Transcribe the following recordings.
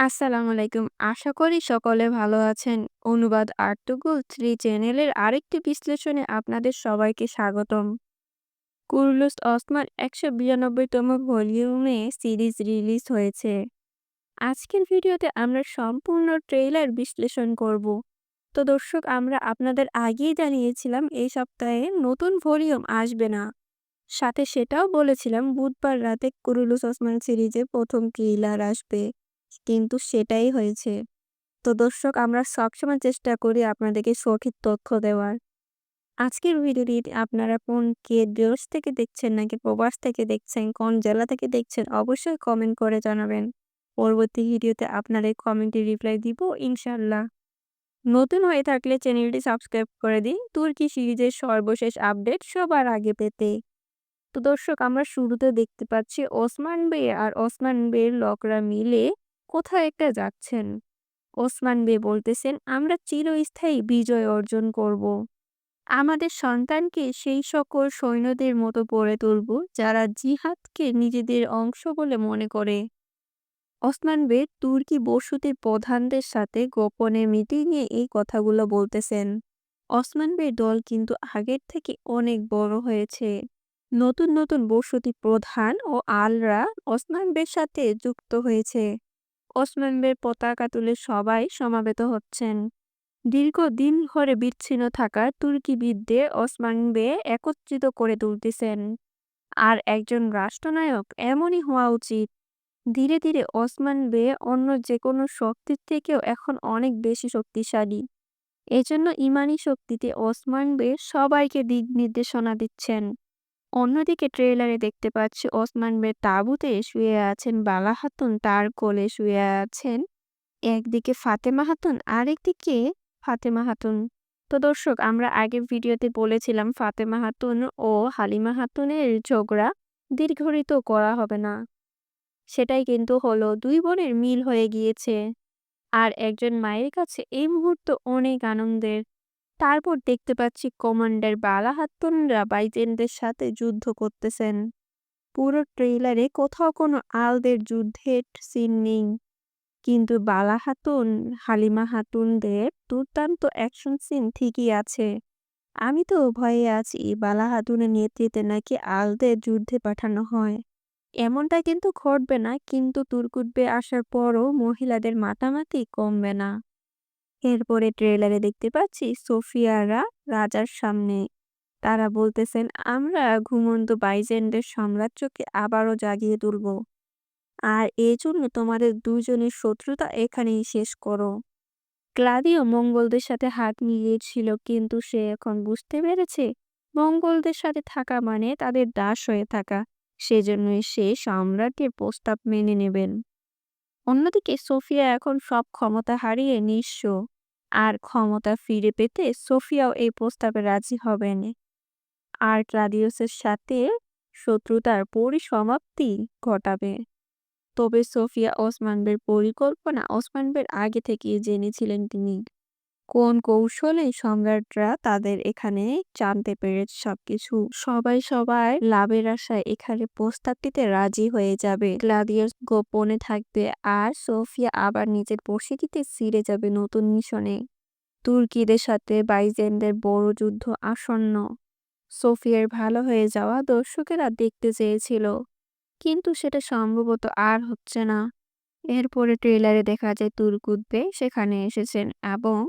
আসসালামু আলাইকুম। আশা করি সকলে ভালো আছেন। অনুবাদ আর্তুগল 3 চ্যানেলের আরেকটি বিশ্লেষণে আপনাদের সবাইকে স্বাগতম। কুরুলুস ওসমান ১৯২ তম ভলিউমে সিরিজ রিলিজ হয়েছে। আজকের ভিডিওতে আমরা সম্পূর্ণ ট্রেইলার বিশ্লেষণ করব। তো দর্শক, আমরা আপনাদের আগেই জানিয়েছিলাম, এই সপ্তাহে নতুন ভলিউম আসবে না। সাথে সেটাও বলেছিলাম, বুধবার রাতে কুরুলুস ওসমান সিরিজে প্রথম ট্রেইলার আসবে। কিন্তু সেটাই হয়েছে। তো দর্শক আমরা সবসময় চেষ্টা করি আপনাদেরকে সঠিক তথ্য দেওয়ার। আজকের ভিডিওটি আপনারা কোন কে দেশ থেকে দেখছেন নাকি প্রবাস থেকে দেখছেন, কোন জেলা থেকে দেখছেন অবশ্যই কমেন্ট করে জানাবেন। পরবর্তী ভিডিওতে আপনার এই কমেন্টে রিপ্লাই দিব ইনশাল্লাহ নতুন হয়ে থাকলে চ্যানেলটি সাবস্ক্রাইব করে দিন তুর্কি সিরিজের সর্বশেষ আপডেট সবার আগে পেতে। তো দর্শক আমরা শুরুতে দেখতে পাচ্ছি ওসমান বে আর ওসমান বের লোকরা মিলে কোথাও একটা যাচ্ছেন। ওসমান বে বলতেছেন, আমরা চিরস্থায়ী বিজয় অর্জন করব। আমাদের সন্তানকে সেই সকল সৈন্যদের মতো গড়ে তুলব, যারা জিহাদকে নিজেদের অংশ বলে মনে করে। ওসমান বে তুর্কি বসতির প্রধানদের সাথে গোপনে মিটিংয়ে এই কথাগুলো বলতেছেন। ওসমান বের দল কিন্তু আগের থেকে অনেক বড় হয়েছে। নতুন নতুন বসতি প্রধান ও আলরা ওসমান বের সাথে যুক্ত হয়েছে। ওসমান বের পতাকা তুলে সবাই সমাবেত হচ্ছেন। দীর্ঘদিন ধরে বিচ্ছিন্ন থাকা তুর্কি বিদ্যে ওসমান বে একত্রিত করে তুলতেছেন। আর একজন রাষ্ট্রনায়ক এমনই হওয়া উচিত। ধীরে ধীরে ওসমান বে অন্য যে কোনো শক্তির থেকেও এখন অনেক বেশি শক্তিশালী। এজন্য ইমানি শক্তিতে ওসমান বে সবাইকে দিক নির্দেশনা দিচ্ছেন। অন্যদিকে ট্রেলারে দেখতে পাচ্ছি ওসমান বে তাঁবুতে শুয়ে আছেন বালা খাতুন, তার কোলে শুয়ে আছেন একদিকে ফাতেমা খাতুন, আরেকদিকে ফাতেমা খাতুন। তো দর্শক, আমরা আগের ভিডিওতে বলেছিলাম ফাতেমা খাতুন ও হালিমা খাতুনের ঝগড়া দীর্ঘরিত করা হবে না। সেটাই কিন্তু হলো, দুই বোনের মিল হয়ে গিয়েছে। আর একজন মায়ের কাছে এই মুহূর্ত অনেক আনন্দের তারপর দেখতে পাচ্ছি কমান্ডার বালা হাতুনরা বাইজেনদের সাথে যুদ্ধ করতেছেন। পুরো ট্রেইলারে কোথাও কোনো আলদের যুদ্ধের সিন নেই। কিন্তু বালা হাতুন হালিমা হাতুনদের দুর্দান্ত অ্যাকশন সিন ঠিকই আছে। আমি তো ভয়ে আছি বালা হাতুনের নেতৃত্বে নাকি আলদের যুদ্ধে পাঠানো হয়। এমনটা কিন্তু ঘটবে না, কিন্তু তুর্কুটবে আসার পরও মহিলাদের মাতামাতি কমবে না। এরপরে ট্রেলারে দেখতে পাচ্ছি সোফিয়ারা রাজার সামনে। তারা বলতেছেন, আমরা ঘুমন্ত বাইজেন্ডের সাম্রাজ্যকে আবারও জাগিয়ে তুলব। আর এই জন্য তোমাদের দুজনের শত্রুতা এখানেই শেষ করো। ক্লাদিও মঙ্গলদের সাথে হাত মিলিয়েছিল, কিন্তু সে এখন বুঝতে পেরেছে, মঙ্গলদের সাথে থাকা মানে তাদের দাস হয়ে থাকা। সেজন্যই সে সম্রাটের প্রস্তাব মেনে নেবেন। অন্যদিকে সোফিয়া এখন সব ক্ষমতা হারিয়ে নিঃস্ব। আর ক্ষমতা ফিরে পেতে সোফিয়াও এই প্রস্তাবে রাজি হবেন। আর ক্লাদিয়াসের সাথে শত্রুতার পরিসমাপ্তি ঘটাবে। তবে সোফিয়া ওসমানবের পরিকল্পনা ওসমানবের আগে থেকেই জেনেছিলেন তিনি। কোন কৌশলে সম্রাটরা তাদের এখানে জানতে পেরেছে সবকিছু? সবাই সবাই লাভের আশায় এখানে প্রস্তাবটিতে রাজি হয়ে যাবে। গ্লাদিয়াস গোপনে থাকবে আর সোফিয়া আবার নিজের বসতিতে ফিরে যাবে নতুন মিশনে। তুর্কিদের সাথে বাইজেন্ডের বড় যুদ্ধ আসন্ন। সোফিয়ার ভালো হয়ে যাওয়া দর্শকেরা দেখতে চেয়েছিল। কিন্তু সেটা সম্ভবত আর হচ্ছে না। এরপরে ট্রেলারে দেখা যায় তুর্কুদ্বে সেখানে এসেছেন এবং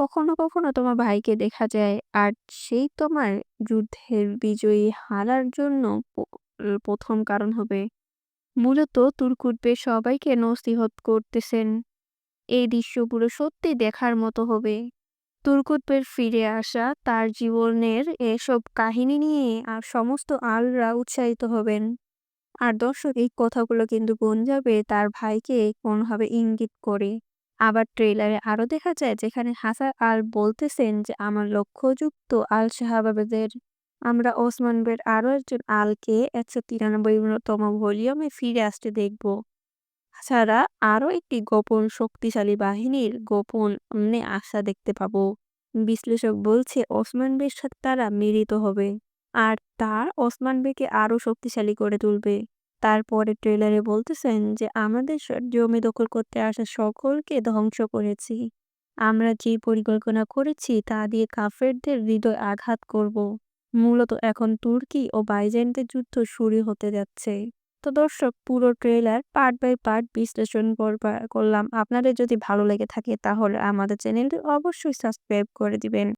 কখনো কখনো তোমার ভাইকে দেখা যায়। আর সেই তোমার যুদ্ধের বিজয়ী হারার জন্য প্রথম কারণ হবে মূলত তুর্কুদ্বে সবাইকে নসিহত করতেছেন। এই দৃশ্যগুলো সত্যি দেখার মতো হবে। তুর্কুদ্বের ফিরে আসা, তার জীবনের এসব কাহিনী নিয়ে আর সমস্ত আলরা উৎসাহিত হবেন। আর দর্শক, এই কথাগুলো কিন্তু যাবে তার ভাইকে কোনোভাবে ইঙ্গিত করে। আবার ট্রেলারে আরও দেখা যায় যেখানে হাসান আল বলতেছেন যে, আমার লক্ষ্যযুক্ত আল শাহাবাবেদের আমরা ওসমান বের আরও একজন আলকে একশো তিরানব্বই তিরানব্বইতম ভলিউমে ফিরে আসতে দেখব। ছাড়া আরও একটি গোপন শক্তিশালী বাহিনীর গোপন আশা দেখতে পাবো। বিশ্লেষক বলছে, ওসমান বের সাথে তারা মিলিত হবে, আর তা ওসমান বেকে আরও শক্তিশালী করে তুলবে। তারপরে ট্রেলারে বলতেছেন যে আমাদের জমি দখল করতে আসা সকলকে ধ্বংস করেছি। আমরা যে পরিকল্পনা করেছি তা দিয়ে কাফেরদের হৃদয় আঘাত করব। মূলত এখন তুর্কি ও বাইজেন্টের যুদ্ধ শুরু হতে যাচ্ছে। তো দর্শক, পুরো ট্রেলার পার্ট বাই পার্ট বিশ্লেষণ করলাম। আপনাদের যদি ভালো লেগে থাকে তাহলে আমাদের চ্যানেলটি অবশ্যই সাবস্ক্রাইব করে দিবেন।